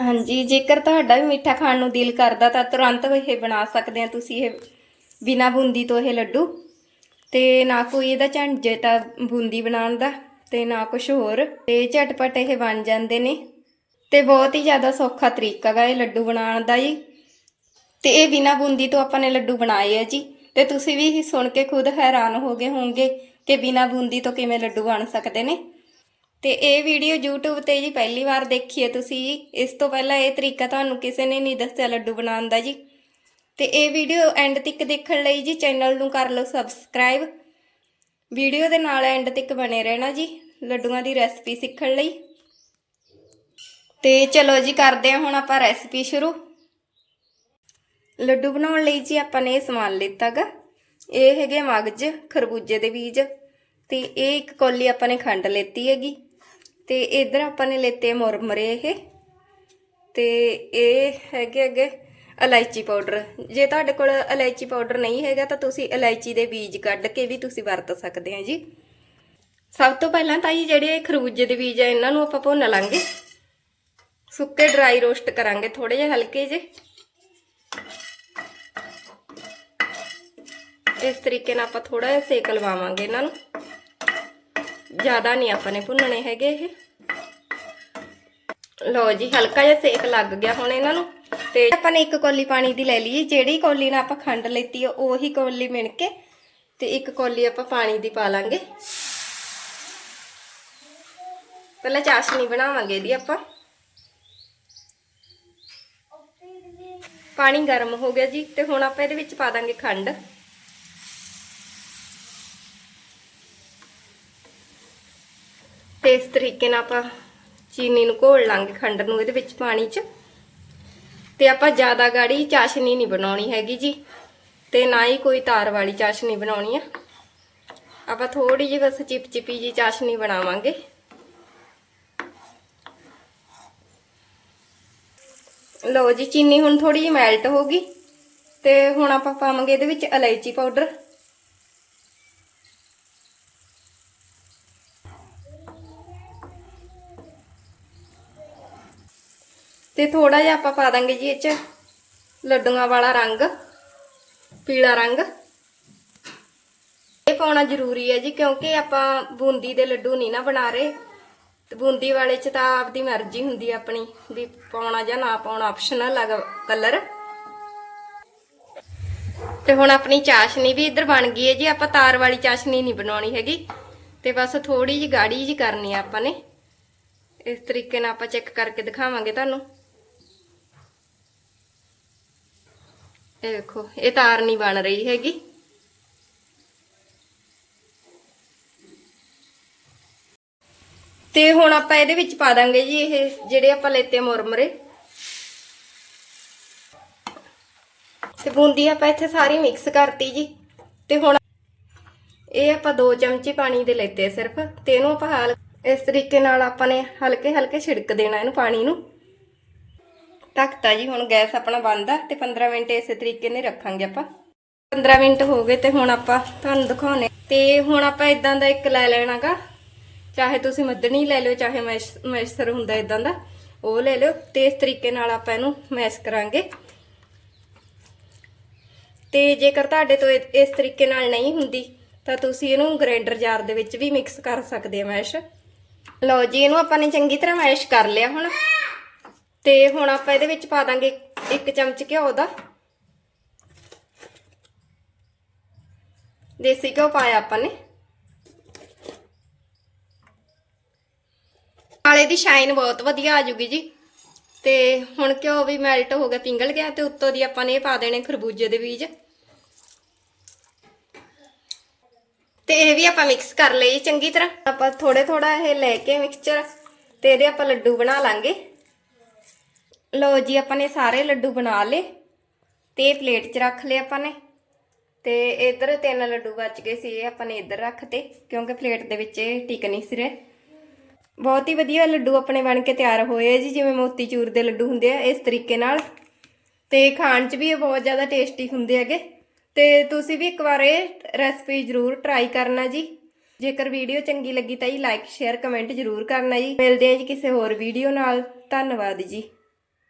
ਹਾਂਜੀ, ਜੇਕਰ ਤੁਹਾਡਾ ਵੀ ਮਿੱਠਾ ਖਾਣ ਨੂੰ ਦਿਲ ਕਰਦਾ ਤਾਂ ਤੁਰੰਤ ਇਹ ਬਣਾ ਸਕਦੇ ਆ ਤੁਸੀਂ ਇਹ ਬਿਨਾ ਬੂੰਦੀ ਤੋਂ ਇਹ ਲੱਡੂ। ਤੇ ਨਾ ਕੋਈ ਇਹਦਾ ਝੰਜਟ ਆ ਬੂੰਦੀ ਬਣਾਉਣ ਦਾ ਤੇ ਨਾ ਕੁਝ ਹੋਰ। ਤੇ ਝਟਪਟ ਇਹ ਬਣ ਜਾਂਦੇ ਨੇ। ਤੇ ਬਹੁਤ ਹੀ ਜ਼ਿਆਦਾ ਸੌਖਾ ਤਰੀਕਾ ਗਾ ਇਹ ਲੱਡੂ ਬਣਾਉਣ ਦਾ ਜੀ। ਤੇ ਇਹ ਬਿਨਾ ਬੂੰਦੀ ਤੋਂ ਆਪਾਂ ਨੇ ਲੱਡੂ ਬਣਾਏ ਆ ਜੀ। ਤੇ ਤੁਸੀਂ ਵੀ ਸੁਣ ਕੇ ਖੁਦ ਹੈਰਾਨ ਹੋ ਗਏ ਹੋਵੋਗੇ ਕਿ ਬਿਨਾ ਬੂੰਦੀ ਤੋਂ ਕਿਵੇਂ ਲੱਡੂ ਬਣ ਸਕਦੇ ਨੇ। ਤੇ ਇਹ ਵੀਡੀਓ YouTube ਤੇ ਜੀ ਪਹਿਲੀ ਵਾਰ ਦੇਖੀ ਹੈ ਤੁਸੀਂ। ਜੀ ਇਸ ਤੋਂ ਪਹਿਲਾਂ ਇਹ ਤਰੀਕਾ ਤੁਹਾਨੂੰ ਕਿਸੇ ਨੇ ਨਹੀਂ ਦੱਸਿਆ ਲੱਡੂ ਬਣਾਉਣ ਦਾ ਜੀ। ਤੇ ਇਹ ਵੀਡੀਓ ਐਂਡ ਤੱਕ ਦੇਖਣ ਲਈ ਜੀ ਚੈਨਲ ਨੂੰ ਕਰ ਲਓ ਸਬਸਕ੍ਰਾਈਬ ਵੀਡੀਓ ਦੇ ਨਾਲ ਐਂਡ ਤੱਕ ਬਣੇ ਰਹਿਣਾ ਜੀ ਲੱਡੂਆਂ ਦੀ ਰੈਸਪੀ ਸਿੱਖਣ ਲਈ। ਤੇ ਚਲੋ ਜੀ ਕਰਦੇ ਹਾਂ ਹੁਣ ਆਪਾਂ ਰੈਸਪੀ ਸ਼ੁਰੂ। ਲੱਡੂ ਬਣਾਉਣ ਲਈ ਜੀ ਆਪਾਂ ਨੇ ਇਹ ਸਮਾਨ ਲਿੱਤਾਗਾ ਇਹ ਹੈਗੇ ਮਗਜ, ਖਰਬੂਜੇ ਦੇ ਬੀਜ। ਤੇ ਇਹ ਇੱਕ ਕੌਲੀ ਆਪਾਂ ਨੇ ਖੰਡ ਲੈਤੀ ਹੈਗੀ। ਤੇ ਇਧਰ ਆਪਾਂ ਨੇ ਲੈਤੇ ਮੁਰਮਰੇ ਇਹ। ਤੇ ਇਹ ਹੈਗੇ ਅੱਗੇ ਇਲਾਇਚੀ ਪਾਊਡਰ। ਜੇ ਤੁਹਾਡੇ ਕੋਲ ਇਲਾਇਚੀ ਪਾਊਡਰ ਨਹੀਂ ਹੈਗਾ ਤਾਂ ਤੁਸੀਂ ਇਲਾਇਚੀ ਦੇ ਬੀਜ ਕੱਢ ਕੇ ਵੀ ਤੁਸੀਂ ਵਰਤ ਸਕਦੇ ਆ ਜੀ। ਸਭ ਤੋਂ ਪਹਿਲਾਂ ਤਾਂ ਜੀ ਜਿਹੜੇ ਇਹ ਖਰਬੂਜੇ ਦੇ ਬੀਜ ਆ, ਇਹਨਾਂ ਨੂੰ ਆਪਾਂ ਭੁੰਨ ਲਾਂਗੇ। ਸੁੱਕੇ ਡਰਾਈ ਰੋਸਟ ਕਰਾਂਗੇ ਥੋੜੇ ਜਿਹੇ ਹਲਕੇ ਜੇ ਇਸ ਤਰੀਕੇ ਨਾਲ ਆਪਾਂ ਥੋੜਾ ਜਿਹਾ ਸੇਕ ਲਵਾਵਾਂਗੇ ਇਹਨਾਂ ਨੂੰ। ਜ਼ਿਆਦਾ ਨਹੀਂ ਆਪਾਂ ਨੇ ਭੁੰਨਣੇ ਹੈਗੇ ਇਹ। ਲਓ ਜੀ, ਹਲਕਾ ਜਿਹਾ ਸੇਕ ਲੱਗ ਗਿਆ ਹੁਣ ਇਹਨਾਂ ਨੂੰ। ਤੇ ਆਪਾਂ ਨੇ ਇੱਕ ਕੌਲੀ ਪਾਣੀ ਦੀ ਲੈ ਲਈ ਜਿਹੜੀ ਕੌਲੀ ਨਾਲ ਆਪਾਂ ਖੰਡ ਲੈਤੀ ਆ, ਉਹੀ ਕੌਲੀ ਮਿਣ ਕੇ ਤੇ ਇੱਕ ਕੌਲੀ ਆਪਾਂ ਪਾਣੀ ਦੀ ਪਾ ਲਾਂਗੇ। ਪਹਿਲਾਂ ਚਾਸ਼ਨੀ ਬਣਾਵਾਂਗੇ ਇਹਦੀ ਆਪਾਂ। ਪਾਣੀ ਗਰਮ ਹੋ ਗਿਆ ਜੀ, ਤੇ ਹੁਣ ਆਪਾਂ ਇਹਦੇ ਵਿੱਚ ਪਾ ਦਾਂਗੇ ਖੰਡ। ਤੇ ਇਸ ਤਰੀਕੇ ਨਾਲ ਆਪਾਂ ਚੀਨੀ ਨੂੰ ਘੋਲ ਲਾਂਗੇ ਖੰਡ ਨੂੰ ਇਹਦੇ ਵਿੱਚ ਪਾਣੀ 'ਚ। ਤੇ ਆਪਾਂ ਜ਼ਿਆਦਾ ਗਾੜੀ ਚਾਸ਼ਨੀ ਨਹੀਂ ਬਣਾਉਣੀ ਹੈਗੀ ਜੀ। ਤੇ ਨਾ ਹੀ ਕੋਈ ਤਾਰ ਵਾਲੀ ਚਾਸ਼ਨੀ ਬਣਾਉਣੀ ਆ। ਆਪਾਂ ਥੋੜੀ ਜਿਹੀ ਬਸ ਚਿਪਚਿਪੀ ਜੀ ਚਾਸ਼ਨੀ ਬਣਾਵਾਂਗੇ। ਲਓ ਜੀ, ਚੀਨੀ ਹੁਣ ਥੋੜੀ ਜਿਹੀ ਮੈਲਟ ਹੋ ਗਈ। ਤੇ ਹੁਣ ਆਪਾਂ ਪਾਵਾਂਗੇ ਇਹਦੇ ਵਿੱਚ ਇਲਾਇਚੀ ਪਾਊਡਰ। ਤੇ ਥੋੜਾ ਜਿਹਾ ਆਪਾਂ ਪਾ ਦਾਂਗੇ ਜੀ ਇਹ ਚ ਲੱਡੂਆਂ ਵਾਲਾ ਰੰਗ, ਪੀਲਾ ਰੰਗ। ਇਹ ਪਾਉਣਾ ਜ਼ਰੂਰੀ ਹੈ ਜੀ ਕਿਉਂਕਿ ਆਪਾਂ ਬੂੰਦੀ ਦੇ ਲੱਡੂ ਨਹੀਂ ਨਾ ਬਣਾ ਰਹੇ। ਤੇ ਬੂੰਦੀ ਵਾਲੇ ਚ ਤਾਂ ਆਪਦੀ ਮਰਜ਼ੀ ਹੁੰਦੀ ਆਪਣੀ, ਵੀ ਪਾਉਣਾ ਜਾਂ ਨਾ ਪਾਉਣਾ ਆਪਸ਼ਨਲ ਹੈ ਕਲਰ ਤੇ ਹੁਣ ਆਪਣੀ ਚਾਸ਼ਨੀ ਵੀ ਇੱਧਰ ਬਣ ਗਈ ਹੈ ਜੀ, ਆਪਾਂ ਤਾਰ ਵਾਲੀ ਚਾਸ਼ਨੀ ਨਹੀਂ ਬਣਾਉਣੀ ਹੈਗੀ। ਤੇ ਬਸ ਥੋੜੀ ਜਿਹੀ ਗਾੜੀ ਜੀ ਕਰਨੀ ਆ ਆਪਾਂ ਨੇ। ਇਸ ਤਰੀਕੇ ਨਾਲ ਆਪਾਂ ਚੈੱਕ ਕਰਕੇ ਦਿਖਾਵਾਂਗੇ ਤੁਹਾਨੂੰ। ਇਹ ਦੇਖੋ, ਇਹ ਤਾਰ ਨਹੀਂ ਬਣ ਰਹੀ ਹੈਗੀ। ਤੇ ਹੁਣ ਆਪਾਂ ਇਹਦੇ ਵਿੱਚ ਪਾ ਦਾਂਗੇ ਜੀ ਇਹ ਜਿਹੜੇ ਆਪਾਂ ਲੈਤੇ ਮੁਰਮਰੇ। ਤੇ ਬੂੰਦੀ ਆਪਾਂ ਇੱਥੇ ਸਾਰੀ ਮਿਕਸ ਕਰਤੀ ਜੀ। ਤੇ ਹੁਣ ਇਹ ਆਪਾਂ 2 ਚਮਚੇ ਪਾਣੀ ਦੇ ਲੈਤੇ ਸਿਰਫ, ਤੇ ਇਹਨੂੰ ਆਪਾਂ ਹਾਲ ਇਸ ਤਰੀਕੇ ਨਾਲ ਆਪਾਂ ਨੇ ਹਲਕੇ ਹਲਕੇ ਛਿੜਕ ਦੇਣਾ ਇਹਨੂੰ ਪਾਣੀ ਨੂੰ। ਢੱਕਤਾ ਜੀ, ਹੁਣ ਗੈਸ ਆਪਣਾ ਬੰਦ ਆ ਤੇ 15 ਮਿੰਟ ਇਸੇ ਤਰੀਕੇ ਨਾਲ ਰੱਖਾਂਗੇ ਆਪਾਂ। 15 ਮਿੰਟ ਹੋ ਗਏ ਤੇ ਹੁਣ ਆਪਾਂ ਤੁਹਾਨੂੰ ਦਿਖਾਉਣੇ। ਤੇ ਹੁਣ ਆਪਾਂ ਇਦਾਂ ਦਾ ਇੱਕ ਲੈ ਲੈਣਾਗਾ। ਚਾਹੇ ਤੁਸੀਂ ਮੱਧਣੀ ਲੈ ਲਿਓ, ਚਾਹੇ ਮੈਸ਼ਰ ਹੁੰਦਾ ਇਦਾਂ ਦਾ, ਉਹ ਲੈ ਲਿਓ ਤੇ ਇਸ ਤਰੀਕੇ ਨਾਲ ਆਪਾਂ ਇਹਨੂੰ ਮੈਸ਼ ਕਰਾਂਗੇ। ਤੇ ਜੇਕਰ ਤੁਹਾਡੇ ਤੋਂ ਇਸ ਤਰੀਕੇ ਨਾਲ ਨਹੀਂ ਹੁੰਦੀ, ਤਾਂ ਤੁਸੀਂ ਇਹਨੂੰ ਗ੍ਰਾਈਂਡਰ ਜਾਰ ਦੇ ਵਿੱਚ ਵੀ ਮਿਕਸ ਕਰ ਸਕਦੇ ਆ ਮੈਸ਼। ਲਓ ਜੀ, ਇਹਨੂੰ ਆਪਾਂ ਨੇ ਚੰਗੀ ਤਰ੍ਹਾਂ ਮੈਸ਼ ਕਰ ਲਿਆ ਹੁਣ। ਤੇ ਹੁਣ ਆਪਾਂ ਇਹਦੇ ਵਿੱਚ ਪਾ ਦਾਂਗੇ ਇੱਕ ਚਮਚ ਘਿਓ ਦਾ। ਦੇਸੀ ਘਿਓ ਪਾਇਆ ਆਪਾਂ ਨੇ। ਨਾਲੇ ਦੀ ਸ਼ਾਈਨ ਬਹੁਤ ਵਧੀਆ ਆ ਜੂਗੀ ਜੀ। ਤੇ ਹੁਣ ਘਿਓ ਵੀ ਮੈਲਟ ਹੋ ਗਿਆ, ਪਿੰਗਲ ਗਿਆ ਤੇ ਉੱਤੋਂ ਦੀ ਆਪਾਂ ਨੇ ਇਹ ਪਾ ਦੇਣੇ ਖਰਬੂਜੇ ਦੇ ਬੀਜ। ਤੇ ਇਹ ਵੀ ਆਪਾਂ ਮਿਕਸ ਕਰ ਲਈ ਚੰਗੀ ਤਰ੍ਹਾਂ। ਆਪਾਂ ਥੋੜੇ ਥੋੜਾ ਇਹ ਲੈ ਕੇ ਮਿਕਸਚਰ ਤੇ ਇਹਦੇ ਆਪਾਂ ਲੱਡੂ ਬਣਾ ਲਾਂਗੇ। ਲਓ ਜੀ, ਆਪਾਂ ਨੇ ਸਾਰੇ ਲੱਡੂ ਬਣਾ ਲਏ ਤੇ ਪਲੇਟ 'ਚ ਰੱਖ ਲਏ ਆਪਾਂ ਨੇ। ਤੇ ਇਧਰ ਤਿੰਨ ਲੱਡੂ ਬਚ ਗਏ ਸੀ, ਇਹ ਆਪਾਂ ਨੇ ਇੱਧਰ ਰੱਖਤੇ ਕਿਉਂਕਿ ਪਲੇਟ ਦੇ ਵਿੱਚ ਇਹ ਟਿਕ ਨਹੀਂ ਸੀ ਰਹੇ। ਬਹੁਤ ਹੀ ਵਧੀਆ ਲੱਡੂ ਆਪਣੇ ਬਣ ਕੇ ਤਿਆਰ ਹੋਏ ਆ ਜੀ, ਜਿਵੇਂ ਮੋਤੀਚੂਰ ਦੇ ਲੱਡੂ ਹੁੰਦੇ ਆ, ਇਸ ਤਰੀਕੇ ਨਾਲ। ਤੇ ਖਾਣ 'ਚ ਵੀ ਇਹ ਬਹੁਤ ਜ਼ਿਆਦਾ ਟੇਸਟੀ ਹੁੰਦੇ ਹੈਗੇ। ਤੇ ਤੁਸੀਂ ਵੀ ਇੱਕ ਵਾਰ ਇਹ ਰੈਸਪੀ ਜ਼ਰੂਰ ਟਰਾਈ ਕਰਨਾ ਜੀ। ਜੇਕਰ ਵੀਡੀਓ ਚੰਗੀ ਲੱਗੀ ਤਾਂ ਜੀ ਲਾਈਕ ਸ਼ੇਅਰ ਕਮੈਂਟ ਜ਼ਰੂਰ ਕਰਨਾ ਜੀ। ਮਿਲਦੇ ਹਾਂ ਜੀ ਕਿਸੇ ਹੋਰ ਵੀਡੀਓ ਨਾਲ। ਧੰਨਵਾਦ ਜੀ।